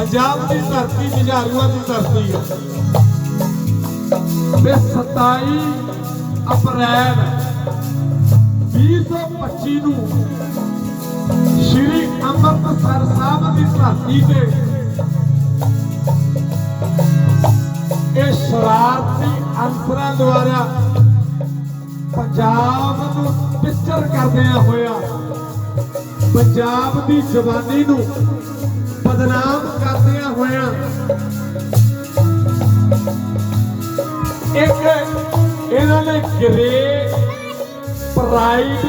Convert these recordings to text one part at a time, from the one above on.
ਪੰਜਾਬ ਦੀ ਧਰਤੀ ਜੁਝਾਰੂਆਂ ਦੀ ਧਰਤੀ ਹੈ ਤੇ 27 ਅਪ੍ਰੈਲ 2025 ਨੂੰ ਸ਼੍ਰੀ ਅੰਮ੍ਰਿਤਸਰ ਸਾਹਿਬ ਦੀ ਧਰਤੀ ਤੇ ਇਹ ਸ਼ਰਾਰਤੀ ਅਨਸਰਾਂ ਦੁਆਰਾ ਪੰਜਾਬ ਨੂੰ ਪਿੱਛਰ ਕਰਦਿਆਂ ਹੋਇਆ ਪੰਜਾਬ ਦੀ ਜਵਾਨੀ ਨੂੰ ਬਦਨਾਮ ਕਰਦਿਆਂ ਹੋਇਆ। ਇੱਕ ਇਹਨਾਂ ਨੇ ਗਰੇ ਪ੍ਰਾਈਡ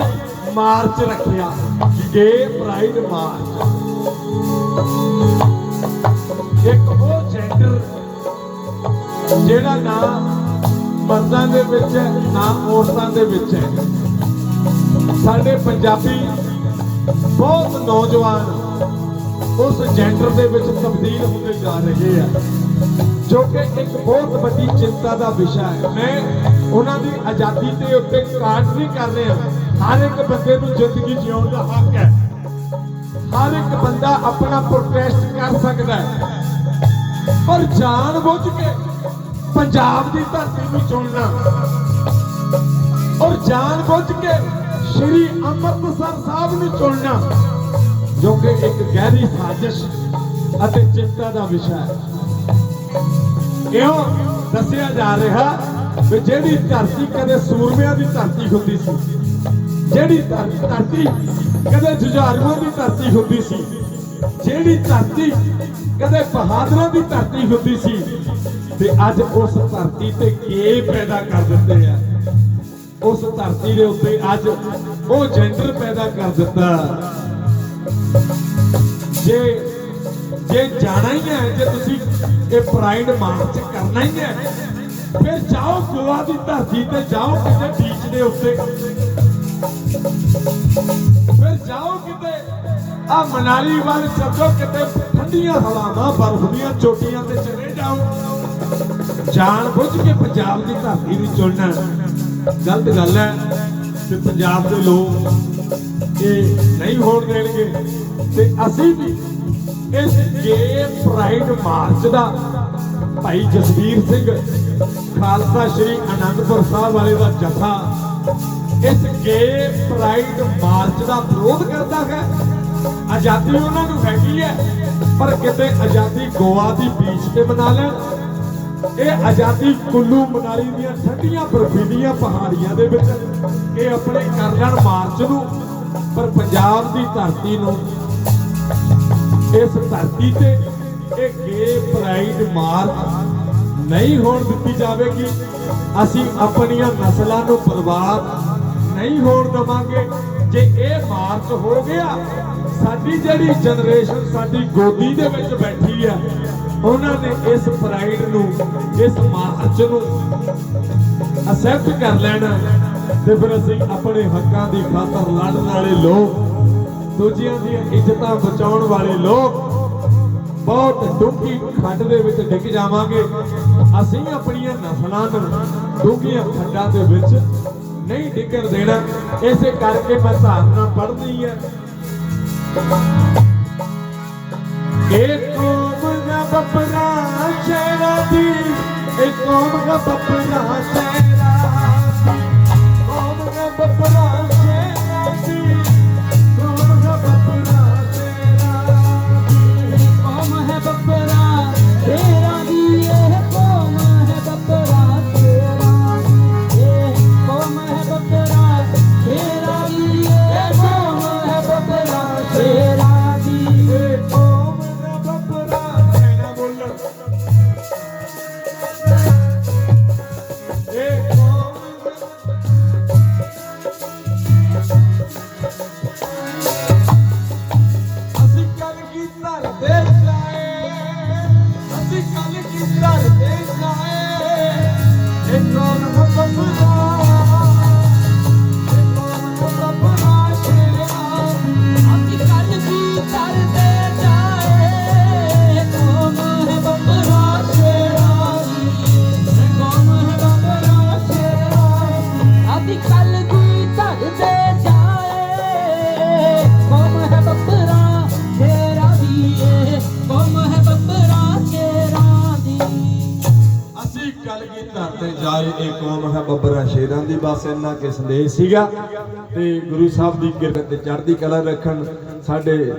ਮਾਰਚ ਰੱਖਿਆ। ਗੇ ਪ੍ਰਾਈਡ ਮਾਰਚ ਇੱਕ ਉਹ ਜੈਂਡਰ ਜਿਹੜਾ ਨਾ ਮਰਦਾਂ ਦੇ ਵਿੱਚ ਹੈ, ਨਾ ਔਰਤਾਂ ਦੇ ਵਿੱਚ ਹੈ। ਸਾਡੇ ਪੰਜਾਬੀ ਬਹੁਤ ਨੌਜਵਾਨ ਉਸ ਜੈਂਡਰ ਦੇ ਵਿੱਚ ਤਬਦੀਲ ਹੁੰਦੇ ਜਾ ਰਹੇ ਆ, ਜੋ ਕਿ ਇੱਕ ਬਹੁਤ ਵੱਡੀ ਚਿੰਤਾ ਦਾ ਵਿਸ਼ਾ ਹੈ। ਮੈਂ ਉਹਨਾਂ ਦੀ ਆਜ਼ਾਦੀ ਦੇ ਉੱਤੇ ਕਾਟ ਨਹੀਂ ਕਰ ਰਿਹਾ ਹਰ ਇੱਕ ਬੰਦੇ ਨੂੰ ਜ਼ਿੰਦਗੀ ਜਿਉਣ ਦਾ ਹੱਕ ਹੈ। ਹਰ ਇੱਕ ਬੰਦਾ ਆਪਣਾ ਪ੍ਰੋਟੈਸਟ ਕਰ ਸਕਦਾ ਹੈ। ਪਰ ਜਾਣ ਬੁੱਝ ਕੇ ਪੰਜਾਬ ਦੀ ਧਰਤੀ ਨੂੰ ਚੁਣਨਾ ਔਰ ਜਾਣ ਬੁੱਝ ਕੇ ਸ਼੍ਰੀ ਅੰਮ੍ਰਿਤਸਰ ਸਾਹਿਬ ਨੂੰ ਚੁਣਨਾ ਜੋ ਕਿ ਇੱਕ ਗਹਿਰੀ ਸਾਜ਼ਿਸ਼ ਅਤੇ ਚਿੰਤਾ ਦਾ ਵਿਸ਼ਾ ਹੈ। ਕਿਉਂ ਦੱਸਿਆ ਜਾ ਰਿਹਾ ਵੀ ਜਿਹੜੀ ਧਰਤੀ ਕਦੇ ਸੂਰਮਿਆਂ ਦੀ ਧਰਤੀ ਹੁੰਦੀ ਸੀ, ਜਿਹੜੀ ਧਰਤੀ ਕਦੇ ਜੁਝਾਰੂਆਂ ਦੀ ਧਰਤੀ ਹੁੰਦੀ ਸੀ, ਜਿਹੜੀ ਧਰਤੀ ਕਦੇ ਬਹਾਦਰਾਂ ਦੀ ਧਰਤੀ ਹੁੰਦੀ ਸੀ, ਤੇ ਅੱਜ ਉਸ ਧਰਤੀ ਤੇ ਗੇ ਪੈਦਾ ਕਰ ਦਿੱਤੇ ਆ? ਉਸ ਧਰਤੀ ਦੇ ਉੱਤੇ ਅੱਜ ਉਹ ਜੈਂਡਰ ਪੈਦਾ ਕਰ ਦਿੱਤਾ। ਜੇ ਜੇ ਜਾਣਾ ਹੀ ਹੈ, ਜੇ ਤੁਸੀਂ ਇਹ ਪ੍ਰਾਈਡ ਮਾਰਚ ਕਰਨਾ ਹੀ ਹੈ, ਫਿਰ ਜਾਓ ਗੋਆ ਦੀ ਧਰਤੀ ਤੇ, ਜਾਓ ਕਿਸੇ ਬੀਚ ਦੇ ਉੱਤੇ। ਫਿਰ ਜਾਓ ਕਿਤੇ, ਆ ਮਨਾਲੀ ਵੱਲ ਚੱਲੋ, ਕਿਤੇ ਠੰਡੀਆਂ ਹਵਾਵਾਂ ਬਰਫ਼ ਦੀਆਂ ਚੋਟੀਆਂ ਤੇ ਚਲੇ ਜਾਓ। ਜਾਣ ਬੁੱਝ ਕੇ ਪੰਜਾਬ ਦੀ ਧਰਤੀ ਨੂੰ ਚੁਣਨਾ ਗਲਤ ਗੱਲ ਹੈ ਤੇ ਪੰਜਾਬ ਦੇ ਲੋਕ ਇਹ ਨਹੀਂ ਹੋਣ ਦੇਣਗੇ। ਤੇ ਅਸੀਂ ਵੀ ਇਸ ਗੇ ਪ੍ਰਾਈਡ ਮਾਰਚ ਦਾ ਭਾਈ ਜਸਵੀਰ ਸਿੰਘ, ਖਾਲਸਾ ਸ਼੍ਰੀ ਅਨੰਦਪੁਰ ਸਾਹਿਬ ਵਾਲੇ ਦਾ ਜਥਾ, ਇਸ ਗੇ ਪ੍ਰਾਈਡ ਮਾਰਚ ਦਾ ਵਿਰੋਧ ਕਰਦਾ ਹੈ। ਆਜ਼ਾਦੀ ਉਹਨਾਂ ਨੂੰ ਹੈਗੀ ਹੈ, ਪਰ ਕਿਤੇ ਆਜ਼ਾਦੀ ਗੋਆ ਦੀ ਬੀਚ ਤੇ ਬਣਾ ਲੈਣ। ਇਹ ਆਜ਼ਾਦੀ ਕੁੱਲੂ ਮਨਾਲੀ ਦੀਆਂ ਠੰਡੀਆਂ ਬਰਫੀਲੀਆਂ ਪਹਾੜੀਆਂ ਦੇ ਵਿੱਚ, ਇਹ ਆਪਣੇ ਕਰ ਲੈਣ ਮਾਰਚ ਨੂੰ, ਪਰ ਪੰਜਾਬ ਦੀ ਧਰਤੀ ਨੂੰ ਇਸ ਧਰਤੀ ਤੇ ਇਹ ਗੇ ਪ੍ਰਾਈਡ ਮਾਰਚ ਨਹੀਂ ਹੋਣ ਦਿੱਤੀ ਜਾਵੇਗੀ। ਅਸੀਂ ਆਪਣੀਆਂ ਨਸਲਾਂ ਨੂੰ ਬਰਬਾਦ ਨਹੀਂ ਹੋਣ ਦਵਾਂਗੇ। ਜੇ ਇਹ ਮਾਰਚ ਹੋ ਗਿਆ, ਸਾਡੀ ਜਿਹੜੀ ਜਨਰੇਸ਼ਨ ਸਾਡੀ ਗੋਦੀ ਦੇ ਵਿੱਚ ਬੈਠੀ ਹੈ, ਉਹਨਾਂ ਨੇ ਇਸ ਪ੍ਰਾਈਡ ਨੂੰ, ਇਸ ਮਾਰਚ ਨੂੰ ਅਸੈਪਟ ਕਰ ਲੈਣਾ ਤੇ ਫਿਰ ਅਸੀਂ ਆਪਣੇ ਹੱਕਾਂ ਦੀ ਖਾਤਰ ਲੜਨ ਵਾਲੇ ਲੋਕ ਦੂਜਿਆਂ ਦੀਆਂ ਇੱਜ਼ਤਾਂ ਬਚਾਉਣ ਵਾਲੇ ਲੋਕ ਬਹੁਤ ਡੂੰਘੀ ਖੱਡ ਦੇ ਵਿੱਚ ਡਿੱਗ ਜਾਵਾਂਗੇ। ਅਸੀਂ ਆਪਣੀਆਂ ਨਸਲਾਂ ਨੂੰ ਡੂੰਘੀਆਂ ਖੱਡਾਂ ਦੇ ਵਿੱਚ ਨਹੀਂ ਡਿੱਗਣ ਦੇਣਾ। ਇਸੇ ਕਰਕੇ ਮੈਂ ਧਾਰਨਾ ਪੜ੍ਹਨੀ ਹੈ। ਇਹ ਕੌਮ ਦਾ ਬੱਪਰਾ ਸ਼ੇਰਾ ਦੀ, ਇਹ ਕੌਮ ਦਾ ਬੱਪਰਾ ਸ਼ੇਰਾ ਇਹ ਕੀ ਧਰ ਜਾਏ ਇਹ ਕੌਮ ਹੈ ਬੱਬਰਾਂ ਸ਼ੇਰਾਂ ਦੀ, ਬਸ ਇੰਨਾ ਕਿ ਸੰਦੇਸ਼ ਸੀਗਾ। ਤੇ ਗੁਰੂ ਸਾਹਿਬ ਦੀ ਕਿਰਪਾ ਤੇ ਚੜ੍ਹਦੀ ਕਲਾ ਰੱਖਣ ਸਾਡੇ